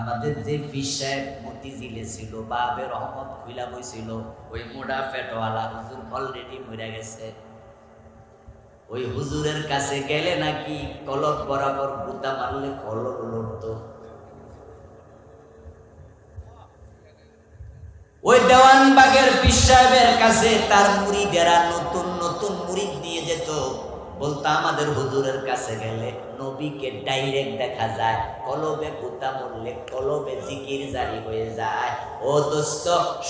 আমাদের যে সাহেব মতিঝিলে ছিল বাবে রহমত খুইলা বইছিল, ওই মোড়া পেটওয়ালা হুজুর অলরেডি মরে গেছে। ওই হুজুরের কাছে গেলে নাকি কলক বরাবর গুতা মারলে কলক লড়তো। ওই দেওয়ানবাগের পীর সাহেবের কাছে তার মুড়িদেরা নতুন নতুন মুড়ি নিয়ে যেত। বলতো, আমাদের হুজুরের কাছে গেলে নবীকে ডাইরেক্ট দেখা যায়, কলবে গুতা মরলে কলবে জিকির জারি হয়ে যায়। ও দোস্ত,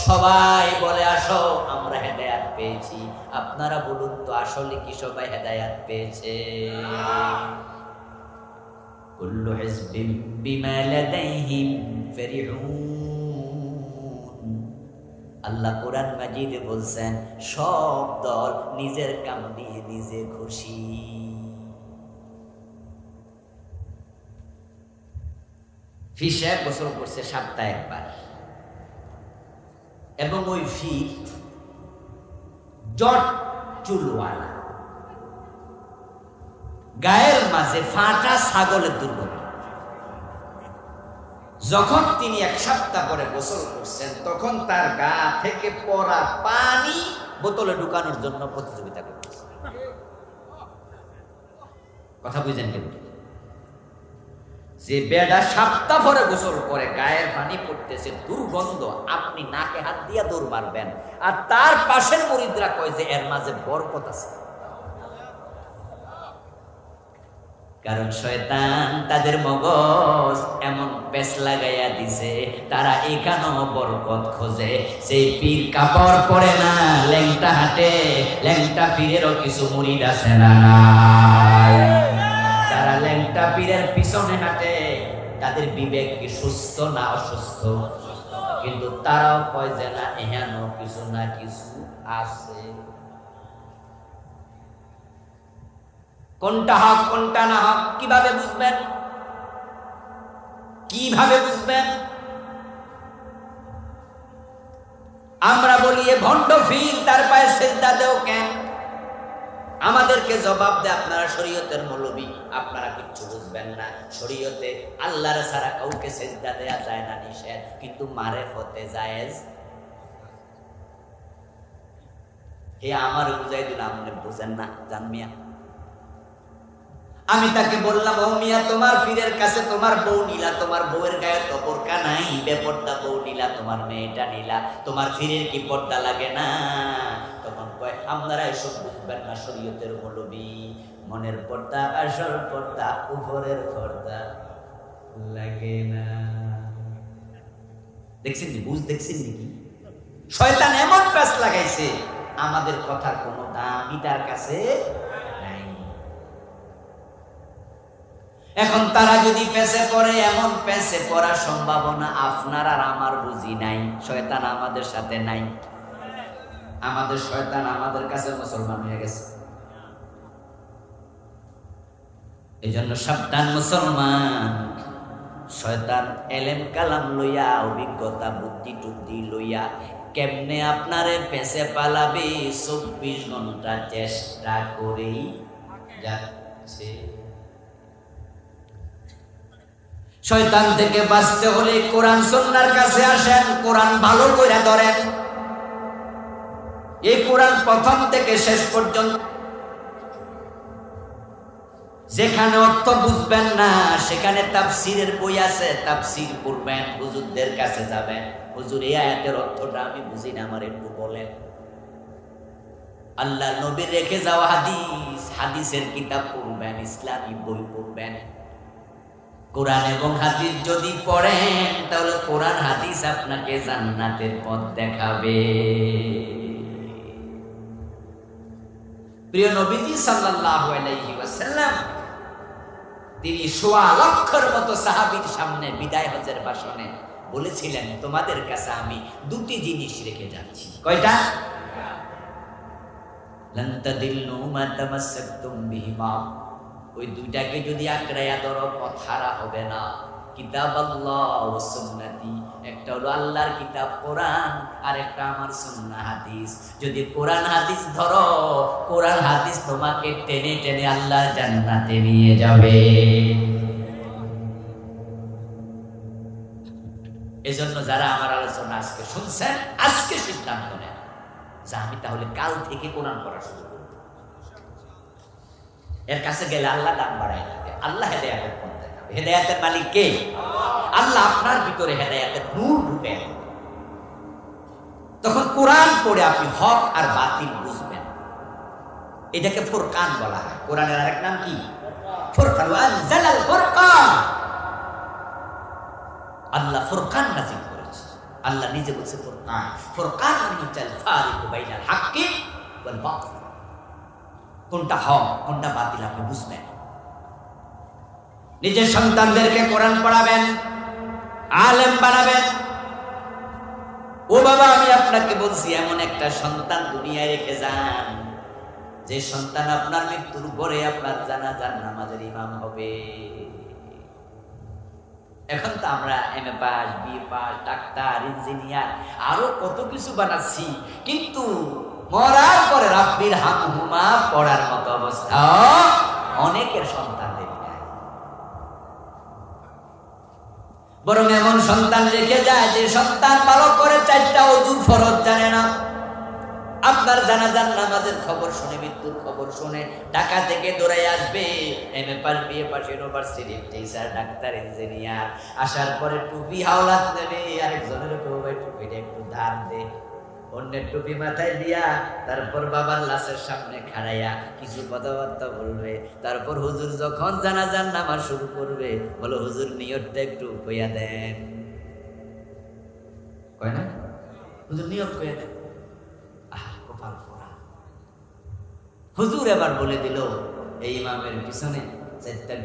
সবাই বলে, আসো, আমরা হেদায়াত পেয়েছি। আপনারা বলুন তো, আসলে কি সবাই হেদায়াত পেয়েছে? কুল্লু হিজবিম বিমা লাদাইহিম ফারিহুন। আল্লাহ কোরআন মাজিদে বলছেন, সব দল নিজের কাম নিয়ে নিজে খুশি। ফিসে গোসল করছে সপ্তাহে একবার। এবং ওই ফি জট চুলওয়ালা। গায়ের মাঝে ফাটা ছাগলের দুর্গন্ধ। যখন তিনি এক সপ্তাহ পরে গোসল করছেন, তখন তার গা থেকে পড়া পানি বোতলে ঢুকানোর জন্য প্রতিযোগিতা করতেছে। কথা বুঝেন কেন যে বেডা সপ্তাহ পরে গোসল করে, গায়ের পানি পড়তেছে, দুর্গন্ধ, আপনি নাকে হাত দিয়া দৌড় মারবেন। আর তার পাশের মরিদরা কয় যে, এর মাঝে বরকত আছে। কারণ শয়তান তাদের মগজ এমন পেস লাগাইয়া দিছে, তারা এখানেও বরকত খোঁজে। সেই পীর কাপড় পরে না, ল্যাংটা হাটে, ল্যাংটা পীরেরও কিছু মুড়িদ আছে না যারা ল্যাংটা পীরের পিছনে হাঁটে, তাদের বিবেক কি সুস্থ না অসুস্থ? কিন্তু তারাও কয় যে না, এহেন কিছু না কিছু আছে। কোনটা হক, কোনটা না হক, কীভাবে বুঝবেন? কীভাবে বুঝবেন? আমরা বলি, এ ভণ্ড ফির তার পায়ে সেজদা দেও কেন? আমাদেরকে জবাব দেয়, আপনারা শরীয়তের মৌলবী, আপনারা কিচ্ছু বুঝবেন না। শরীয়তে আল্লাহর ছাড়া কাউকে সেজদা দেয়া যায় না নিষেধ, কিন্তু মারে ফতে জায়েজ। হে আমার বুঝাই দিল আপনি বুঝেন না জানমিয়া আমি তাকে বললাম, ও মিয়া, তোমার পীরের কাছে তোমার বউ নীলা, তোমার বউয়ের গায়ে তো বোরকা নাই, বেপর্দা বউ নীলা, তোমার মেয়েটা নীলা, তোমার ফিরের কি পর্দা লাগে না? তখন কয়, আপনারা এসব বুঝবেন না, শরীয়তের মৌলবী, মনের পর্দা, আসল পর্দা উপরের পর্দা লাগে না। দেখছেন বুঝ দেখছেন নাকি শয়তান এমন প্যাস লাগাইছে, আমাদের কথার কোনো দামই তার কাছে এখন তারা যদি পেছে পড়ে, এমন পেছে পড়ার সম্ভাবনা আপনার আর আমার বুঝি নাই। শয়তান আমাদের সাথে নাই। আমাদের শয়তান আমাদের কাছে মুসলমান হয়ে গেছে। এই জন্য সাবধান মুসলমান। শয়তান এলেম কালাম লইয়া, অভিজ্ঞতা, বুদ্ধি, টুদ্ধি লইয়া কেমনে আপনারে পেছে পালাবে? চব্বিশ ঘণ্টা চেষ্টা করেই যাচ্ছে। শয়তান থেকে বাঁচতে হলে কোরআন সন্ন্যার কাছে আসেন, কোরআন ভালো করে ধরেন। এই কোরআন প্রথম থেকে শেষ পর্যন্ত। যেখানে অর্থ বুঝবেন না, সেখানে তাফসিরের বই আছে, তাফসির পড়বেন, হুজুরদের কাছে যাবেন। হুজুর, এই আয়াতের অর্থটা আমি বুঝি না, আমার একটু বলেন। আল্লাহ নবীর রেখে যাওয়া হাদিস, হাদিসের কিতাব পড়বেন, ইসলামী বই পড়বেন। কোরআন এবং হাদিস যদি পড়েন তাহলে কোরআন হাদিস আপনাকে জান্নাতের পথ দেখাবে। প্রিয় নবীজি সাল্লাল্লাহু আলাইহি ওয়াসাল্লাম তিনি সোয়া লক্ষর মতো সাহাবীর সামনে বিদায় হজের ভাষণে বলেছিলেন তোমাদের কাছে আমি দুটি জিনিস রেখে যাচ্ছি। কয়টা? লান তাদিল্লু মা তামাসসাকতুম বিহিমা। ওই দুইটাকে যদি আঁকড়াইয়া ধরো পথারা হবে না। কিতাব আল্লাহ একটা হলো আল্লাহর কিতাব, কোরআন, আর একটা আমার সুন্না হাদিস। যদি কোরআন হাদিস ধরো, কোরআন হাদিস তোমাকে টেনে টেনে আল্লাহর জান্নাতে নিয়ে যাবে। এজন্য যারা আমার আলোচনা আজকে শুনছেন, আজকে সিদ্ধান্ত নেন যে আমি তাহলে কাল থেকে কোরআন পড়া শুরু এর কাছে গেলে আল্লাহ দাম বাড়ায় থাকে আল্লাহ হেদায়াতের দেখাবে হেদায়াতের মালিক কে? আল্লাহ আপনার ভিতরে হেদায়াতের নূর ঢুকে তখন কোরআন পড়ে আপনি হক আর বাতিল বুঝবেন। এটাকে ফুরকান বলা হয়। কোরআনের আরেক নাম কি? আল্লাহ ফুরকান নাজিল করেছে। আল্লাহ নিজে বলছে ফুরকান। ফোরকান মানে হচ্ছে হাক্কি ওয়াল বাতিল কোনটা হক, কোনটা বাতিল আপনি বুঝবেন। নিজের সন্তানদেরকে কোরআন পড়াবেন, আলেম বানাবেন। ও বাবা, আমি আপনাকে বলছি, এমন একটা সন্তান দুনিয়ায় রেখে যান। যে সন্তান আপনার মৃত্যুর পরে আপনার জানাজার নামাজের ইমাম হবে। এখন তো আমরা M A pass B pass doctor, engineer, আরও কত কিছু বানাচ্ছি। কিন্তু মরার পরে রাব্বির হামহুমা পড়ার মতো অবস্থা। অনেকের সন্তানদের বরং এমন সন্তান রেখে যায় যে সন্তান ভালো করে চারটা অজুর ফরজ জানে না। আপনার জানাজার নামাজের খবর শুনে, মৃত্যুর খবর শুনে ঢাকা থেকে দৌড়াই আসবে। M A pass BA pass university teacher, doctor, engineer. আসার পরে টুপি হাওলাত নেবে, আরেকজনের কেউ ভাই টুপিটা একটু ধার দে অন্যের টুপি মাথায় দিয়া তারপর বাবার লাশের সামনে খাড়াইয়া কিছু কথাবার্তা বলবে। তারপর হুজুর যখন জানাজার নামাজ শুরু করবে, বলো, হুজুর, নিয়তটা একটু কইয়া দেন। কয় না? হুজুর কইয়া দেন। হুজুর এবার বলে দিল, এই ইমামের পিছনে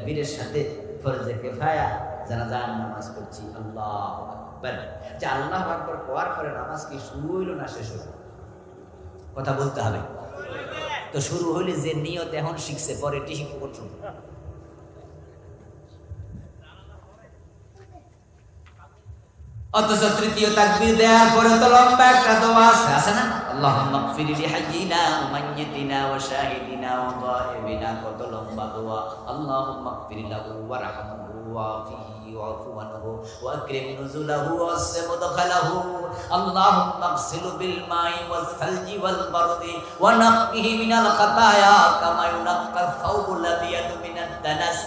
বীরের সাথে ফরজে কেফায়া জানাজার নামাজ পড়ছি। আল্লাহ যে আল্লাহ আকবার পরে নামাজ কি শুরু হইল না শেষ হইল? কথা বলতে হবে। তো শুরু হইলে যে নিয়ত এখন শিখছে, পরে শিখব অথচ তৃতীয় তাকবীর দেওয়ার পরে তো লম্বা একটা দোয়া আছে না? লি হাইয়িনা ওয়া ওয়া শাহিদিনা ওয়া গায়িবিনা কত লম্বা দোয়া। লাহু ওয়া وعافه واعف عنه وأكرم نزله ووسع مدخله. اللهم اغسله بالماء والثلج والبرد ونقه من الخطايا كما ينقى الثوب الأبيض من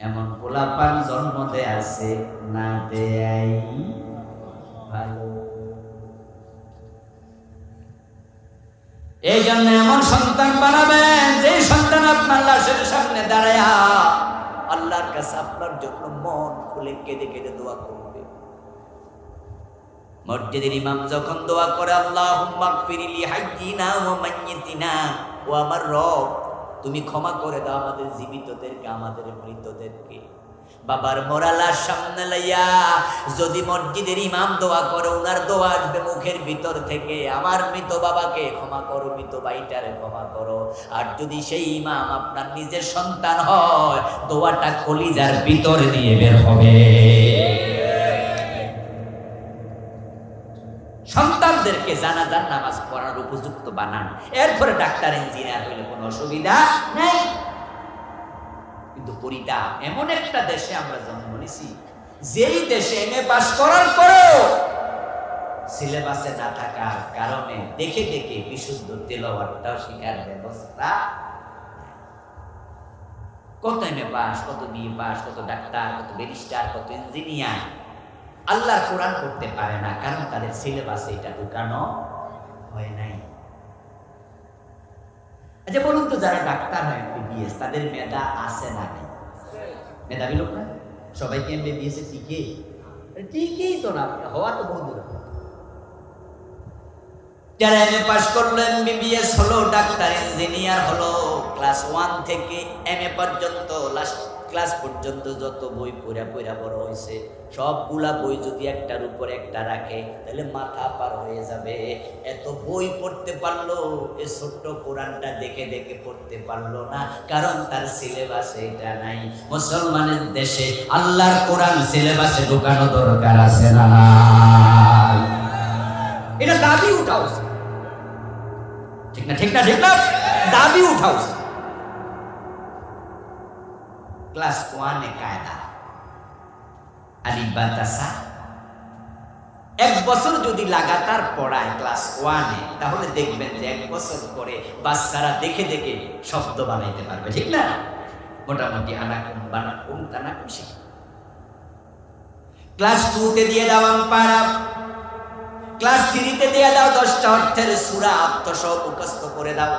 এমন পোলাপান জন্মতে আছে না দেয়াই ভালো। এই জন্য এমন সন্তান বানাবেন যে সন্তান আপনার লাশের সামনে দাঁড়ায় আল্লাহর কাছে আপনার জন্য মন খুলে কেঁদে কেঁদে দোয়া করবে। মসজিদের ইমাম যখন দোয়া করে আল্লাহ ফিরিলি হাইজিনা ও মাইয়িতিনা ও আমার রব তুমি ক্ষমা করে দাও আমাদের জীবিতদেরকে, আমাদের মৃতদেরকে। বাবার মোরালার সামনে লাইয়া যদি মসজিদের ইমাম দোয়া করে ওনার দোয়া আসবে মুখের ভিতর থেকে। আমার মৃত বাবাকে ক্ষমা করো, মৃত ভাইটারে ক্ষমা করো। আর যদি সেই ইমাম আপনার নিজের সন্তান হয়, দোয়াটা কলিজার ভিতর দিয়ে বের হবে। সন্তানদেরকে জানাজার নামাজ পড়ার উপযুক্ত বানান। এরপরে ডাক্তার, ইঞ্জিনিয়ার হইলে কোনো অসুবিধা নেই। কিন্তু পরিতা এমন একটা দেশে আমরা জন্ম নিছি, যেই দেশে এমএ পাস করার পরেও সিলেবাসে না থাকার কারণে দেখে দেখে বিশুদ্ধ তেল তেলাওয়াতটাও শেখার ব্যবস্থা কত এমএ পাস, কত বিএ পাস, কত ডাক্তার, কত ব্যারিস্টার, কত ইঞ্জিনিয়ার। আল্লাহর কোরআন করতে পারে না, কারণ তাদের সিলেবাসে এটা ঢুকানো হয় নাই। আচ্ছা বলুন তো, যারা ডাক্তার হয় এমবিবিএস তাদের মেধা আছে না নাই? মেধাবী লোক না? সবাই কি এমবিবিএস এ টিকে টিকেই তো না, হওয়া তো বহু দূর যারা এমএ পাস করল এমবিবিএস হলো, ডাক্তার ইঞ্জিনিয়ার হলো ক্লাস ওয়ান থেকে এমএ পর্যন্ত লাস্ট ক্লাস পর্যন্ত যত বই পড়া পড়া বড় হয়েছে সবগুলা বই যদি একটার উপর একটা রাখে, তাহলে মাথা পার হয়ে যাবে। এত বই পড়তে পারল, এ ছোট্ট কোরআনটা দেখে দেখে পড়তে পারল না, কারণ তার সিলেবাসে এটা নাই। মুসলমানের দেশে আল্লাহর কোরআন সিলেবাসে ঢোকানো দরকার আছে না এটা দাবি উঠাও। ঠিক না ঠিক না ঠিক না? দাবি উঠাও। ক্লাস ওয়ানে কায়দা আলিবাতাসা এক বছর যদি লাগাতার পড়ায় ক্লাস ওয়ানে তাহলে দেখবেন যে এক বছর পরে বাচ্চারা দেখে দেখে শব্দ বানাইতে পারবে, ঠিক না? মোটামুটি আনাকুম বানাকুম তানাকুম শিখবে ক্লাস টুতে দিয়ে দাও পারা ক্লাস থ্রিতে দিয়ে দাও দশটা অর্থের সুরা আত্মসব মুখস্থ করে দাও।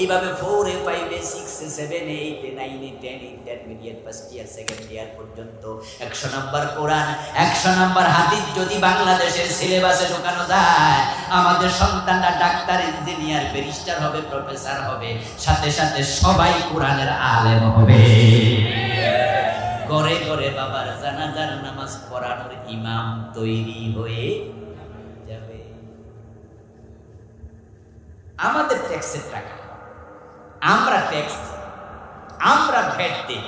এইভাবে ফোরে ফাইভে সিক্সে সেভেন এইটে নাইনে ten intermediate first year second year পর্যন্ত একশো নাম্বার কোরআন, একশো নাম্বার হাদিস যদি বাংলাদেশের সিলেবাসে ঢোকানো যায়, আমাদের সন্তানরা ডাক্তার, ইঞ্জিনিয়ার, ব্যারিস্টার হবে, প্রফেসর হবে, সাথে সাথে সবাই কোরআনের আলেম হবে। করে করে বাবার জানাজার নামাজ পড়ানোর ইমাম তৈরি হয়ে যাবে। আমাদের ট্যাক্সের টাকা। আমরা ট্যাক্স আমরা ভ্যাট দিই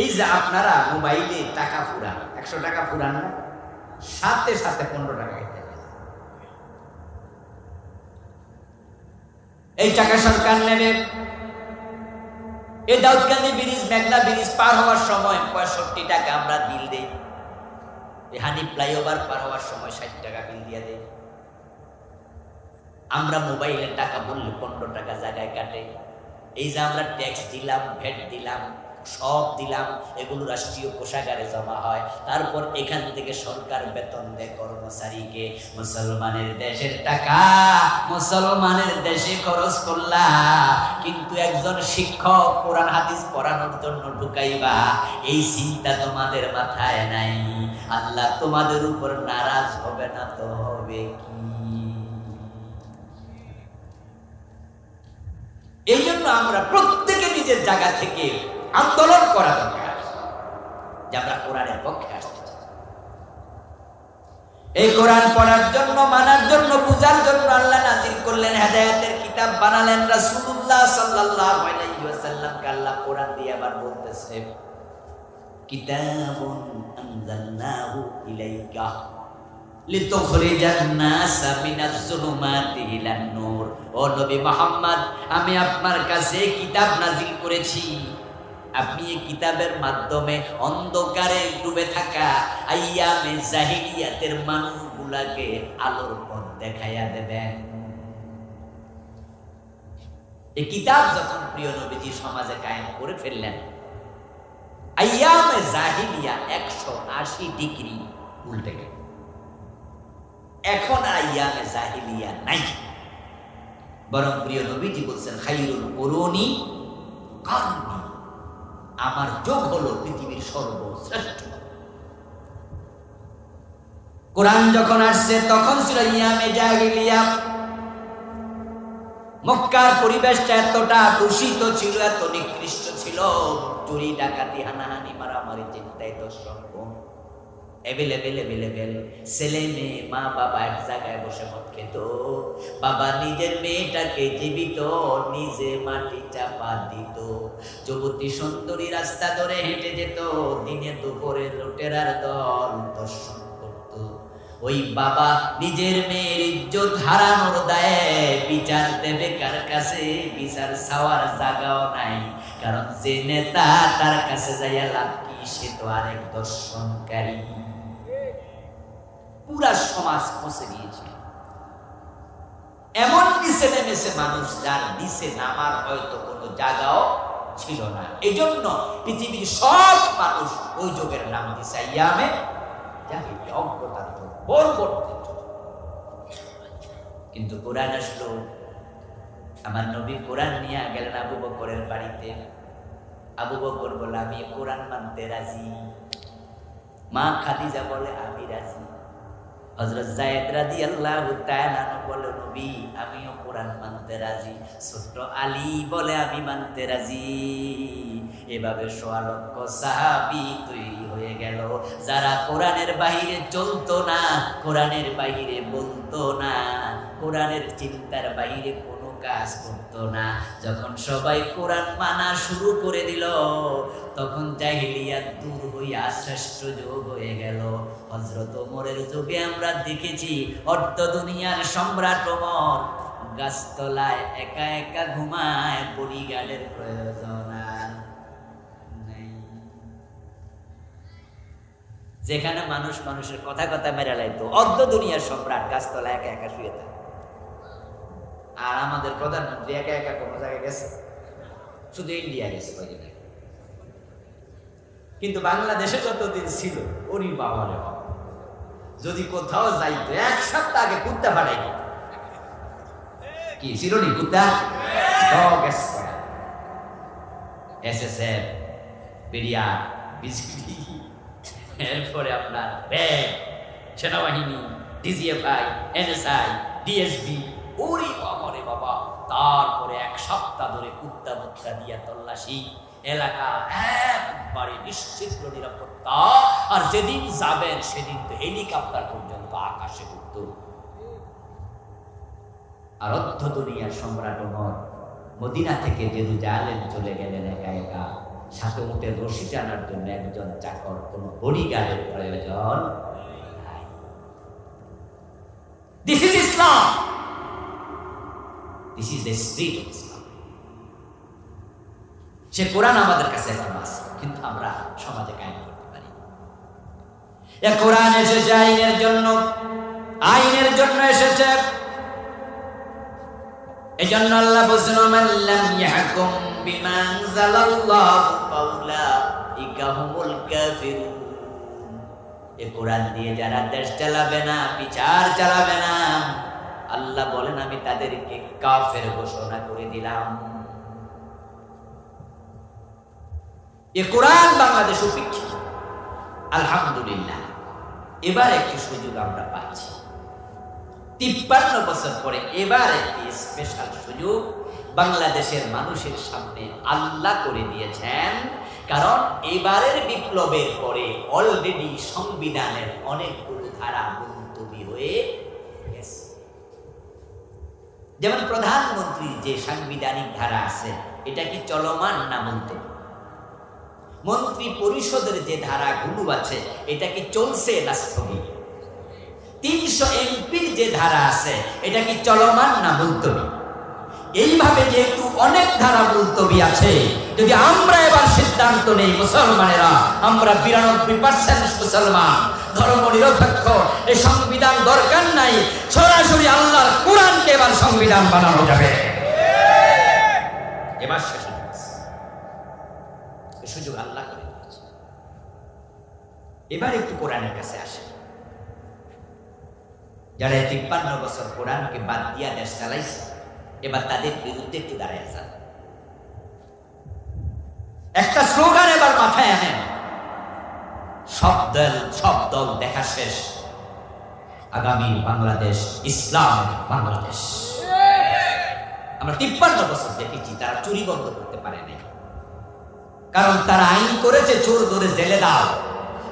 এই যে আপনারা মোবাইলে টাকা ফুরান একশো টাকা ফুরান না সাথে সাথে পনেরো টাকা নেয়। এই টাকা সরকার নেবে। এই দাউদকান্দি ব্রিজ মেঘনা ব্রিজ পার হওয়ার সময় পঁয়ষট্টি টাকা আমরা বিল দেই। এই হানি ফ্লাইওভার পার হওয়ার সময় ষাট টাকা বিল দিয়ে দেয় আমরা মোবাইলের টাকা বললে পনেরো টাকা জায়গায় কাটে। এই যে আমরা ট্যাক্স দিলাম ভ্যাট দিলাম, সব দিলাম, এগুলো রাষ্ট্রীয় কোষাগারে জমা হয়। তারপর এখান থেকে সরকার বেতন দেয় কর্মচারীকে। মুসলমানের দেশের টাকা, মুসলমানের দেশে খরচ করলা কিন্তু একজন শিক্ষক কোরআন, হাদিস পড়ানোর জন্য ঢুকাইবা, এই চিন্তা তোমাদের মাথায় নাই। আল্লাহ তোমাদের উপর নারাজ হবে না তো হবে কি? এই জন্য আমরা প্রত্যেকে নিজের জায়গা থেকে আন্দোলন করা দরকার, যে আমরা কোরআনের পক্ষে আসতে এই কোরআন পড়ার জন্য, মানার জন্য, বুঝার জন্য আল্লাহ নাজির করলেন, হেদায়েতের কিতাব বানালেন রাসূলুল্লাহ সাল্লাল্লাহু আলাইহি ওয়াসাল্লামকে আল্লাহ কোরআন দিয়ে আবার বলতেছে, কিতাবুন আনজালনাহু ইলাইকা। আমি আপনার কাছে কিতাব নাজিল করেছি। আপনি এই কিতাবের মাধ্যমে অন্ধকারে ডুবে থাকা আইয়ামে জাহিলিয়াতের মানুষগুলাকে আলোর পথ দেখাইয়া দেবেন। এই কিতাব যখন প্রিয় নবীজি সমাজে কায়েম করে ফেললেন, আইয়ামে জাহিলিয়া একশো আশি ডিগ্রি উল্টে গেল। এখন আর ইয়ামে জাহিলিয়া নাই। বরং প্রিয় নবীজি বলছেন, খাইরুল কারণি আমার যোগ হলো পৃথিবীর সর্বশ্রেষ্ঠ। কোরআন যখন আসছে, তখন ছিল ইয়ামে জাহিলিয়া মক্কার পরিবেশটা এতটা দূষিত ছিল, এত নিকৃষ্ট ছিল। চুরি, ডাকাতি, হানাহানি, মারামারি, চিন্তায় তো দর্শন অ্যাভেলেবেল অ্যাভেলেবেল ছেলে মেয়ে, মা, বাবা এক জায়গায় বসে মদ খেত। বাবা নিজের মেয়েটাকে জীবিত, নিজে মাটি চাপা দিত। যুবতী সুন্দরী রাস্তা ধরে হেঁটে যেত। দিনে দুপুরে লুটেরার দল দর্শন করত। ওই বাবা নিজের মেয়ের ইজ্জত হারানোর দায়ে বিচার দেবে কার কাছে? বিচার চাওয়ার জায়গাও নাই। কারণ যে নেতা তার কাছে যাইয়া লাভ কি, সে তো আরেক দর্শনকারী। পুরা সমাজ পৌঁছে গিয়েছিল এমন নিচে নেমেছে মানুষ যার নিচে নামার হয়তো কোনো জায়গাও ছিল না। এই জন্য পৃথিবীর সব মানুষ ওই যুগের নাম দিছে ইয়ামে জাহিলিয়া অজ্ঞতার যুগ বর্বরদের যুগ। কিন্তু কোরআন আসলো। আমার নবী কোরআন নিয়ে গেলেন আবু বকরের বাড়িতে। আবু বকর বলে আমি কোরআন মানতে রাজি। মা খাদিজা বলে, আমি রাজি। হজরত জায়েদ রাজি আল্লাহ বলে নবী, আমিও কোরআন মানতে রাজি। ছোট্ট আলী বলে, আমি মানতে রাজি। এভাবে সোয়ালক্ষ সাহাবি তৈরি হয়ে গেল। যারা কোরআনের বাহিরে চলতো না, কোরআনের বাহিরে বলতো না, কোরআনের চিন্তার বাহিরে কাজ করতো না। যখন সবাই কোরআন মানা শুরু করে দিল, তখন জাহিলিয়া দূর হইয়া শ্রেষ্ঠ যোগ হয়ে গেল। হজরত ওমরের যুগে আমরা দেখেছি, অর্ধ দুনিয়ার সম্রাট ওমর গাছতলায় একা একা ঘুমায় বডিগার্ডের প্রয়োজন যেখানে মানুষ মানুষের কথা কথা মেরে লাইতো, অর্ধ দুনিয়ার সম্রাট গাছতলায় একা একা শুয়ে থাকে। আর আমাদের প্রধানমন্ত্রী একা একা কোনো জায়গায় গেছে? শুধু ইন্ডিয়া গেছে কয়দিন আগে। কিন্তু বাংলাদেশে যতদিন ছিল ওরই বাবারে বাবা। যদি কোথাও যাইতো, এক সপ্তাহ আগে কুত্তা পাঠাই কি ছিল নি কুত্তা? এসএসএফ বিরিয়ার বিজেপি এরপরে আপনার ব্যাগ সেনাবাহিনী ডিজিএফআই এনএসআই ডিএসবি ওরে বাবারে বাবা তারপরে এক সপ্তাহ ধরে কুত্তা মুত্তা দিয়া তল্লাশি, এলাকা একবারে নিশ্চিত নিরাপত্তা। আর যেদিন যাবেন সেদিন তো হেলিকপ্টার পর্যন্ত আকাশে উঠত আর অর্ধ দুনিয়ার সম্রাট ওমর মদিনা থেকে জেরুজালেম চলে গেলেন একা একা। সাথে উঠে রশি টানার জন্য একজন চাকর, কোন বডিগার্ডের প্রয়োজন this is Islam this is the spirit of Islam সে কোরআন আমাদের কাছে এখনও কিন্তু আমরা সমাজে কায়েম করতে পারি এ কোরআন এসেছে আইনের জন্য আইনের জন্য এসেছে। এই জন্য আল্লাহ বলছেন মান লাম ইয়াহকুম বিমা আনজালাল্লাহু ফাউলাইকা হুমুল কাফিরুন। এ কোরআন দিয়ে যারা দেশ চালাবে না, বিচার চালাবে না আল্লাহ বলেন, আমি তাদেরকে কাফের ঘোষণা করে দিলাম। এ কোরআন বাংলাদেশ উপেক্ষিত। আলহামদুলিল্লাহ, এবার একটি সুযোগ আমরা পাচ্ছি। তিপ্পান্ন বছর পরে এবার একটি স্পেশাল সুযোগ বাংলাদেশের মানুষের সামনে আল্লাহ করে দিয়েছেন। কারণ এবারের বিপ্লবের পরে অলরেডি সংবিধানের অনেকগুলো ধারা মুলতবি হয়ে যেমন প্রধানমন্ত্রী যে সাংবিধানিক ধারা আছে, এটা কি চলমান না মুলতবি মন্ত্রী পরিষদের যে ধারাগুলো আছে, এটা কি চলছে না স্থগিত? তিনশো এমপির যে ধারা আছে, এটা কি চলমান না মুলতবি? এইভাবে যেহেতু অনেক ধারা মুলতবি আছে, যদি আমরা এবার সিদ্ধান্ত নেই মুসলমানেরা, আমরা বিরানব্বই পার্সেন্ট মুসলমান ধর্ম নিরপেক্ষ এই সংবিধান দরকার নাই। সরাসরি আল্লাহর কোরআনকে এবার সংবিধান বানানো যাবে। এবার সুযোগ আল্লাহ করে এবার একটু কোরআনের কাছে আসে। যারা তিপ্পান্ন বছর কোরআনকে বাদ দিয়া দেশ চালাইছে, এবার তাদের বিরুদ্ধে একটু দাঁড়ায় যান। একটা স্লোগান এবার মাথায় আনেন। সব দল সব দল দেখা শেষ। আগামী বাংলাদেশ ইসলাম বাংলাদেশ। আমরা তিপ্পান্ন বছর দেখেছি, তারা চুরি বন্ধ করতে পারে নাই। কারণ তারা আইন করেছে, চোর ধরে জেলে দাও।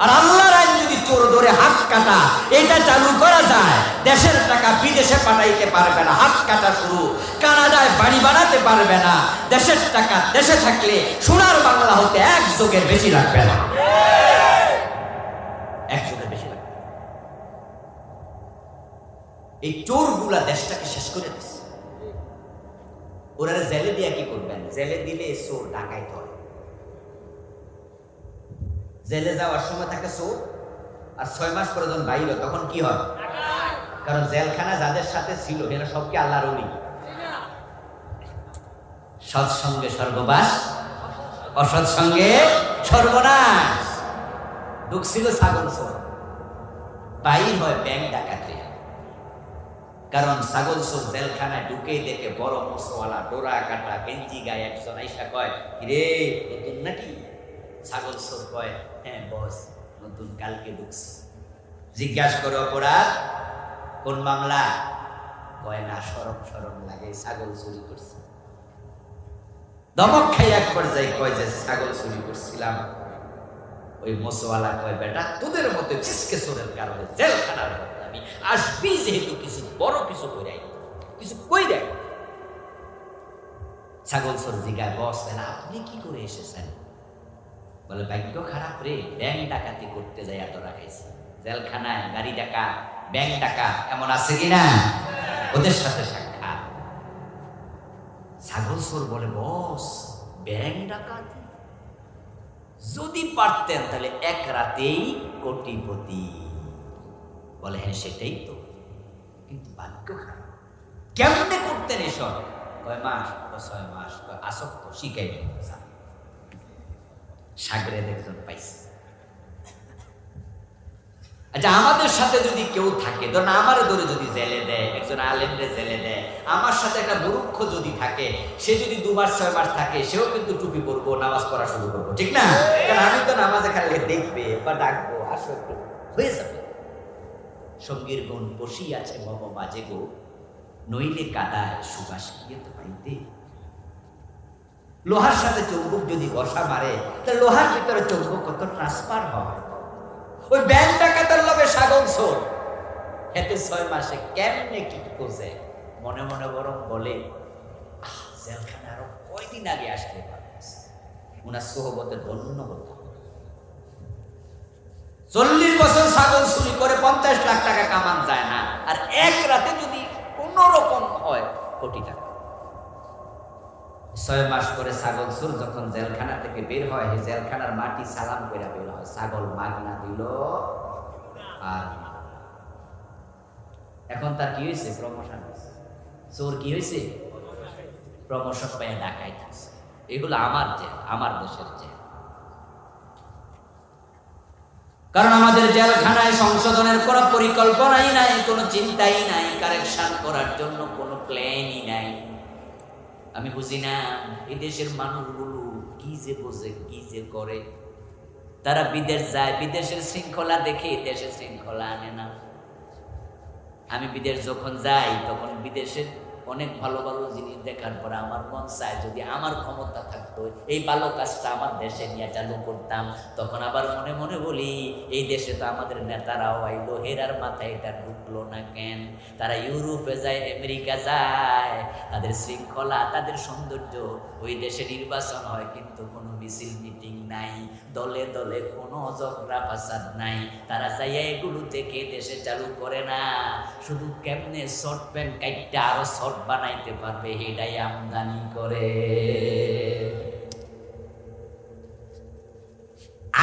আর আল্লাহর আইন যদি চোর ধরে হাত কাটা, এটা চালু করা যায়। দেশের টাকা বিদেশে পাঠাইতে পারবে না, হাত কাটা শুরু। কানাডায় বাড়ি বানাতে পারবে না। দেশের টাকা দেশে থাকলে সোনার বাংলা হতে এক যোগের বেশি রাখবে না এক যোগের বেশি রাখবে না। এই চোরগুলা দেশটাকে শেষ করে দিচ্ছে ওরা জেলে দিয়ে কি করবেন? জেলে দিলে চোর ডাকাই ধরে জেলে যাওয়ার সময় থাকে চোর, আর ছয় মাস পরে যখন বাইর তখন কি হয়? কারণ জেলখানা যাদের সাথে ছিল, এরা সবকে আল্লাহর অলি। সৎসঙ্গে স্বর্গবাস অসৎসঙ্গে সর্বনাশ। ঢুকছিল ছাগল চোর। বাইর হয় ব্যাংক ডাকাতে কারণ ছাগল চোর জেলখানায় ঢুকে দেখে বড় মশওয়ালা ডোরা কাটা, গেঞ্জি গায়ে একজন আইসা কয় রে নতুন নাকি? ছাগল চোর কয় হ্যাঁ বস, নতুন, কালকে ঢুকছে। জিজ্ঞাসা করে, অপরাধ? কোন মামলা? কয় না সরম সরম লাগে, ছাগল চুরি করছে। দমক খাই এক পর্যায়ে কয় যে, ছাগল চুরি করছিলাম। ওই মোসওয়ালা কয়, বেটা, তোদের মতো চিসকে চোরের কারণে জেলখানার আমি আসবি যেহেতু কিছু বড় কিছু কইরাই। কিছু কইরাই। ছাগল চোর জিগায় বস না আপনি কি করে এসেছেন? বলে, ভাগ্য খারাপ রে, ব্যাংক ডাকাতি করতে যাই এত রাখাইছে জেলখানায় গাড়ি ডাকা, ব্যাংক ডাকা, এমন আছে কিনা? ওদের সাথে সাক্ষাৎ। ছাগল চোর বলে, বস, ব্যাংক ডাকাতি? যদি পারতেন তাহলে এক রাতেই কোটিপতি বলে হ্যাঁ সেটাই তো। কিন্তু ভাগ্য খারাপ। কেমনে করতেন এসব? কয় মাস ছয় মাস আসক্ত শিখাই সাগরে একজন পাইছে। আচ্ছা আমাদের সাথে যদি কেউ থাকে, ধরুন আমার ধরে যদি জেলে দেয়, একজন আলেমরে জেলে দেয়, আমার সাথে একটা মুরুক্ষ যদি থাকে, সে যদি দু মাস ছয় মাস থাকে, সেও কিন্তু টুপি পরবো, নামাজ পড়া শুরু করব, ঠিক না? কারণ আমি তো নামাজে খালি দেখবে বা ডাকবো আসো একটু হয়ে যাবে। সঙ্গীর গুণ বসি আছে মম মাঝে গো। নইলে কাদায় সুবাস গিয়ে পাইতে লোহার সাথে চৌম্বক যদি বসা মারে তাহলে লোহার ভিতরে চৌম্বক কত ট্রান্সফার হয়? ওই ব্যাংক ডাকাতের লগে সাগর সোর? হেতে ছয় মাসে কেমনে কি করছে মনে মনে বরং বলে "আহ, জেলখানে আরও কয়দিন আগে আসতে পারতেছে ওনার সোহবতে ধন্য হতো চল্লিশ বছর চুরি করে পঞ্চাশ লাখ টাকা কামান যায় না। আর এক রাতে যদি কোন রকম হয়, কোটি টাকা। ছয় মাস করে ছাগল সুর যখন জেলখানা থেকে বের হয় এই জেলখানার মাটি সালাম করে বের হয়। ছাগল মাগনা দিল আর এখন তার কি হয়েছে প্রমোশন হয়েছে চোর কি হয়েছে প্রমোশন পাইয়া ডাকাই এগুলো আমার জেল, আমার দেশের জেল। কারণ আমাদের জেলখানায় সংশোধনের কোনো পরিকল্পনাই নাই, কোনো চিন্তাই নাই, কারেকশন করার জন্য কোনো প্ল্যানই নাই। আমি বুঝি না, এই দেশের মানুষগুলো কি যে বোঝে, কি যে করে। তারা বিদেশ যায়, বিদেশের শৃঙ্খলা দেখে দেশে শৃঙ্খলা আনে না। আমি বিদেশ যখন যাই, তখন বিদেশের অনেক ভালো ভালো জিনিস দেখার পরে আমার মন চায় যদি আমার ক্ষমতা থাকতো, এই ভালো কাজটা আমার দেশে নিয়ে চালু করতাম। তখন আবার মনে মনে বলি, এই দেশে তো আমাদের নেতারাও আইলো, হেরার মাথায় এটা ঢুকলো না কেন? তারা ইউরোপে যায়, আমেরিকা যায়, তাদের শৃঙ্খলা, তাদের সৌন্দর্য, ওই দেশে নির্বাচন হয় কিন্তু কোনো মিছিল, মিটিং নাই, দলে দলে কোনো ঝগড়া ফাসাদ নাই। তারা যাইয়া এগুলো থেকে দেশে চালু করে না। শুধু কেমনে শর্ট প্যান্ট কাইটটা আরও বানাইতে পারবে এটাই আমদানি করে।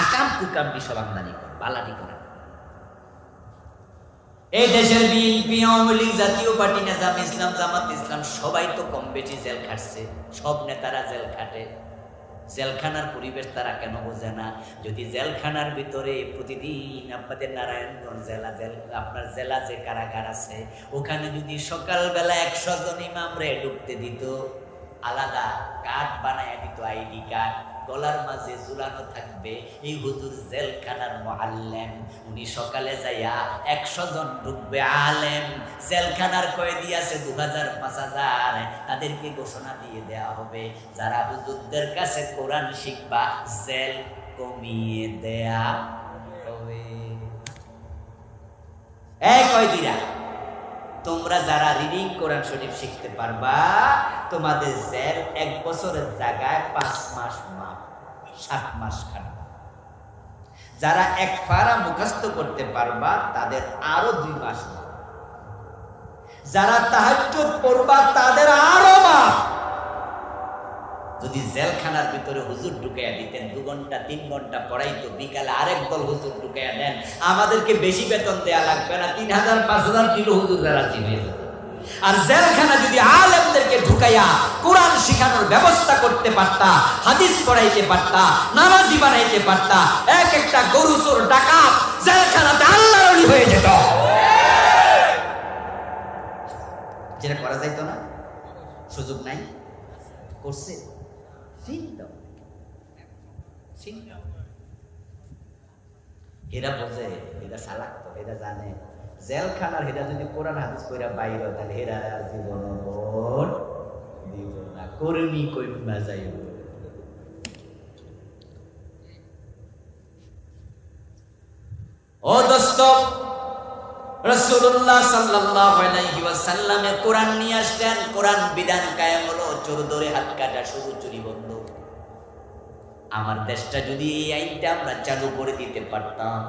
আকাম কুকাম সব আমদানি করে? বালাটি করে। এই দেশের বিএনপি, আওয়ামী লীগ, জাতীয় পার্টি, নেজাম ইসলাম, জামাত ইসলাম সবাই তো কম বেশি জেল খাটছে। সব নেতারা জেল খাটে। জেলখানার পরিবেশ তারা কেন বোঝে না? যদি জেলখানার ভিতরে প্রতিদিন আপনাদের নারায়ণগঞ্জ জেলা, জেল, আপনার জেলা যে কারাগার আছে, ওখানে যদি সকালবেলা একশো জন ইমামরে ঢুকতে দিত, আলাদা কার্ড বানায় দিত আইডি কার্ড গলার মাঝে ঝুলানো থাকবে এই হুজুর জেলখানার মোয়াল্লেম উনি সকালে যাইয়া একশো জন ঢুকবে আলেম। জেলখানার কয়েদি আছে দু হাজার পাঁচ হাজার তাদেরকে ঘোষণা দিয়ে দেয়া হবে, যারা হুজুরদের কাছে কোরআন শিখবা, জেল কমিয়ে দেয়া হবে। এই কয়দিরা তোমরা যারা রিডিং কোরআন শরীফ শিখতে পারবা, তোমাদের জেল এক বছরের জায়গায় পাঁচ মাস মাপ, সাত মাস খাটবা যারা এক ফারা মুখস্থ করতে পারবা, তাদের আরও দুই মাস যারা তাহাজ পড়বা, তাদের আরও মাপ। যদি জেলখানার ভিতরে হুজুর ঢুকাইয়া দিতেন, দু ঘণ্টা, তিন ঘণ্টা পড়াইতো বিকালে আরেক দল হুজুর ঢুকাইয়া দেন, আমাদেরকে বেশি বেতন দেয়া লাগবে না, তিন হাজার, পাঁচ হাজার কিলো হুজুর রাজি হয়ে যেত আর জেলখানা যদি আলেমদেরকে ঢুকাইয়া কোরআন শিখানোর ব্যবস্থা করতে পারতা, হাদিস পড়াইতে পারতা, নামাজি বানাইতে পারতা, এক একটা গরু চোর ডাকাত জেলখানাতে আল্লাহ হয়ে যেত। যেটা করা যাইতো না, সুযোগ নাই? করছে? সিনটাও সিনটাও এরা বোঝে এরা চালাক তো এরা জানে জেলখানার হেরা যদি কোরআন হাদিস কইরা বাইর তাহলে হেরা জীবন দিব না কর্মী কইমা যাইব ও দোস্ত রসুল্লাহ সাল্লাল্লাহু আলাইহি ওয়াসাল্লামে কোরআন নিয়ে আসলেন কোরআন বিধান কায়েম হলো চোর ধরে হাত কাটা শুধু চুরি বন্ধ আমার দেশটা যদি এই আইনটা আমরা চালু করে দিতে পারতাম।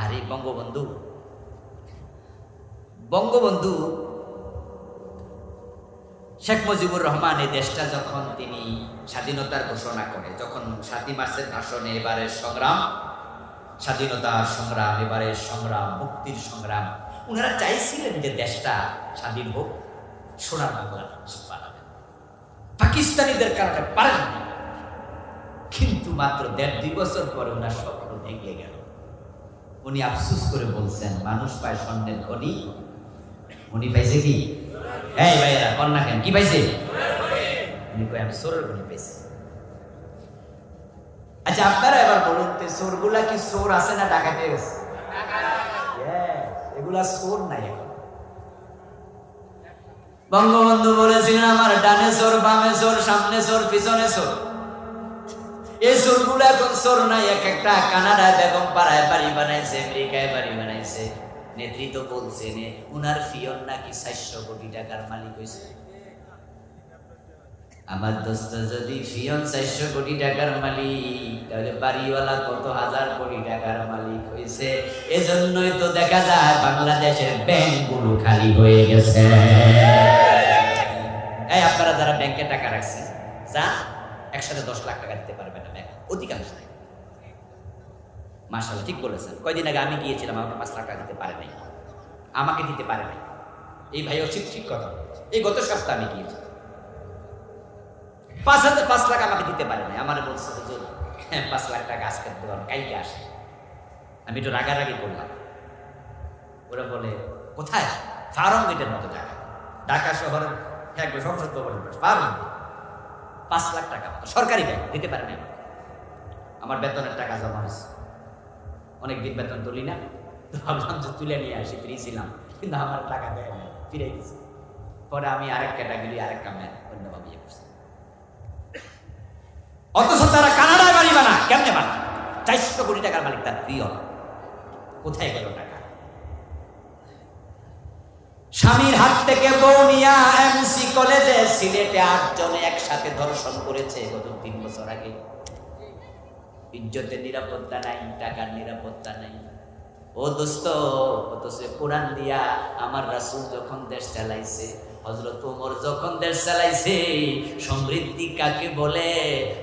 আরে বঙ্গবন্ধু বঙ্গবন্ধু, শেখ মুজিবুর রহমান এই দেশটা যখন তিনি স্বাধীনতার ঘোষণা করে, যখন সাতই মার্চের ভাষণে এবারের সংগ্রাম, স্বাধীনতার সংগ্রাম, এবারের সংগ্রাম, মুক্তির সংগ্রাম ওনারা চাইছিলেন যে দেশটা স্বাধীন হোক। সোনার বাংলা পাকিস্তানিদের কারণে পারেন না কিন্তু মাত্র দেড় দুই বছর পরে ওনার স্বপ্ন ভেঙে গেল। উনি আফসুস করে বলছেন মানুষ পায় স্বর্ণের খনি। উনি পাইছে কি? এই ভাইয়েরা কন্যা কেন? কি পাইছে? উনি কয় আমি সোরের পাইছি। আচ্ছা আপনারা এবার বলুন তো সোরগুলা কি সোর আছে না ডাকাতে Yes, এগুলা সোর নাই বঙ্গবন্ধু বলেছিলেন আমার ডানে সোর বামে সোর সামনে সোর পিছনে সোর এই সোরগুলো এখন সোর নাই, এক একটা কানাডায় বেগম পাড়ায় বাড়ি বানাইছে, আমেরিকায় বাড়ি বানাইছে। নেতৃত্ব বলছে নে, উনার ফিয়ন নাকি চারশো কোটি টাকার মালিক হয়েছে আমার দোস্ত যদি ফিয়ন চারশো কোটি টাকার মালিক, তাহলে বাড়িওয়ালা কত হাজার কোটি টাকার মালিক হয়েছে এজন্যই তো দেখা যায় বাংলাদেশের ব্যাংকগুলো খালি হয়ে গেছে। এই, আপনারা যারা ব্যাংকে টাকা রাখছেন যা একসাথে দশ লাখ টাকা দিতে পারবে না ব্যাংক অধিকাংশ মার্শাল ঠিক বলেছেন। কয়দিন আগে আমি গিয়েছিলাম, আমাকে পাঁচ লাখ টাকা দিতে পারে নাই। আমাকে দিতে পারে নাই। এই ভাইও ঠিক ঠিক কথা এই গত সপ্তাহে আমি গিয়েছি পাঁচ হাজার, পাঁচ লাখ আমাকে দিতে পারে নাই। আমার বলছে যে হ্যাঁ পাঁচ লাখ টাকা আজকে দেওয়ার কালকে আসে। আমি একটু রাগারাগি করলাম। ওরা বলে, কোথায়? ফার্ম মতো টাকা ঢাকা শহর একবার সংসদ ভবনের ফার্ম পাঁচ লাখ টাকা মতো। সরকারি ব্যাংক দিতে পারে নাই আমার বেতনের টাকা জমা হয়েছে। অনেক দিন বেতন তুলি না। তো ভাবলাম যে তুলে নিয়ে আসি, ফিরেছিলাম। কিন্তু আমার টাকা দেয় না ফিরে দিয়েছে পরে আমি আরেক ক্যাটাগরি আরেক কামে অন্যভাবে ইয়ে করছি। অথচ তারা কানাডায় বাড়ি বানা কেমনে বানা চারশো কোটি টাকার মালিক তার প্রিয়। কোথায় গেল টাকা? স্বামীর হাত থেকে বউ নিয়া এমসি কলেজে, সিলেটে আটজনে একসাথে ধর্ষণ করেছে গত তিন বছর আগে। ইজ্জতের নিরাপত্তা নাই, টাকার নিরাপত্তা নাই। ও দোস্ত, অথচ কোরআন দিয়া আমার রাসূল যখন দেশ চালাইছে হজরত ওমর যখন দেশ চালাইছে, সমৃদ্ধি কাকে বলে?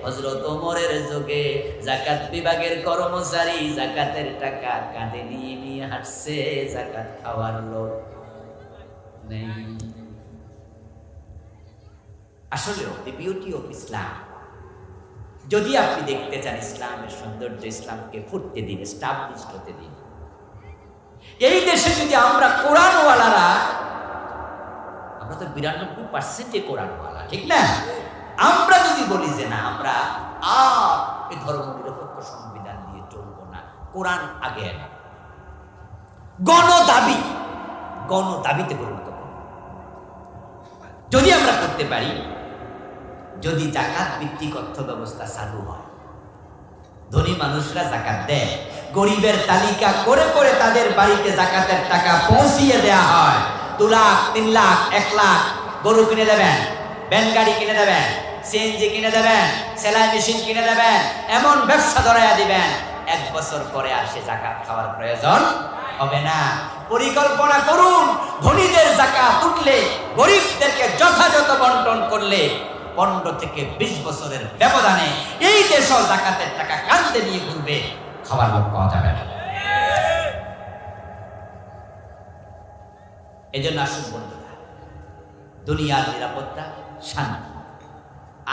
হজরত ওমরের যুগে জাকাত বিভাগের কর্মচারী জাকাতের টাকা কাঁধে নিয়ে নিয়ে হাঁটছে জাকাত খাওয়ার লোক। নেই আসলেও দি বিউটি অফ ইসলাম যদি আপনি দেখতে চান ইসলামের সৌন্দর্য ইসলামকে ফুটতে দিন স্টাবলিশ হতে দিন, এই দেশে যদি আমরা কোরআনওয়ালারা, আমরা তো বিরানব্বই পার্সেন্টে কোরআনওয়ালা, ঠিক না আমরা যদি বলি যে না, আমরা আর এই ধর্ম নিরপেক্ষ সংবিধান দিয়ে চলবো না, কোরআন আগে এনে গণ দাবি গণ দাবিতে পরিণত। যদি আমরা করতে পারি, যদি জাকাত ভিত্তিক অর্থ ব্যবস্থা চালু হয়, ধনী মানুষরা জাকাত দেয়, গরিবের তালিকা করে করে তাদের বাড়িতে জাকাতের টাকা পৌঁছিয়ে দেয়া হয় দু লাখ তিন লাখ এক লাখ গরু কিনে দেবেন ব্যান গাড়ি কিনে দেবেন সিএনজি কিনে দেবেন, সেলাই মেশিন কিনে দেবেন, এমন ব্যবসা ধরাইয়া দিবেন, এক বছর পরে আর সে জাকাত খাওয়ার প্রয়োজন হবে না। পরিকল্পনা করুন, ধনীদের জাকাত উঠলে, গরিবদেরকে যথাযথ বন্টন করলে, পনেরো থেকে বিশ বছরের ব্যবধানে এই দেশও জাকাতের টাকা কাঁদতে নিয়ে ঘুরবে, খাবার লোক পাওয়া যাবে না। এই জন্য আসুন বন্ধুরা, দুনিয়ার নিরাপত্তা, শান্তি,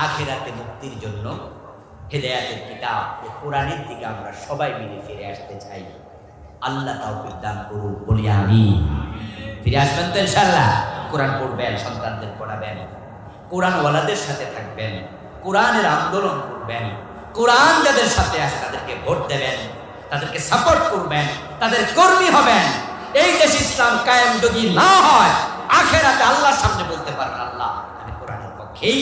আখেরাতে মুক্তির জন্য হেদায়াতের কিতাব ও কোরআনের দিকে আমরা সবাই মিলে ফিরে আসতে চাই। আল্লাহ তাওফিক দান করুন বলি আমি ফিরে আসবেন তো ইনশাআল্লাহ। কোরআন পড়বেন, সন্তানদের পড়াবেন। কোরআনওয়ালাদের সাথে থাকবেন। কোরআনের আন্দোলন করবেন। কোরআন যাদের সাথে আছে তাদেরকে ভোট দেবেন। তাদেরকে সাপোর্ট করবেন। তাদের কর্মী হবেন। এই দেশ ইসলাম কায়েম যদি না হয়, আখেরাতে আল্লাহর সামনে বলতে পারেন আল্লাহ, আমি কোরআনের এই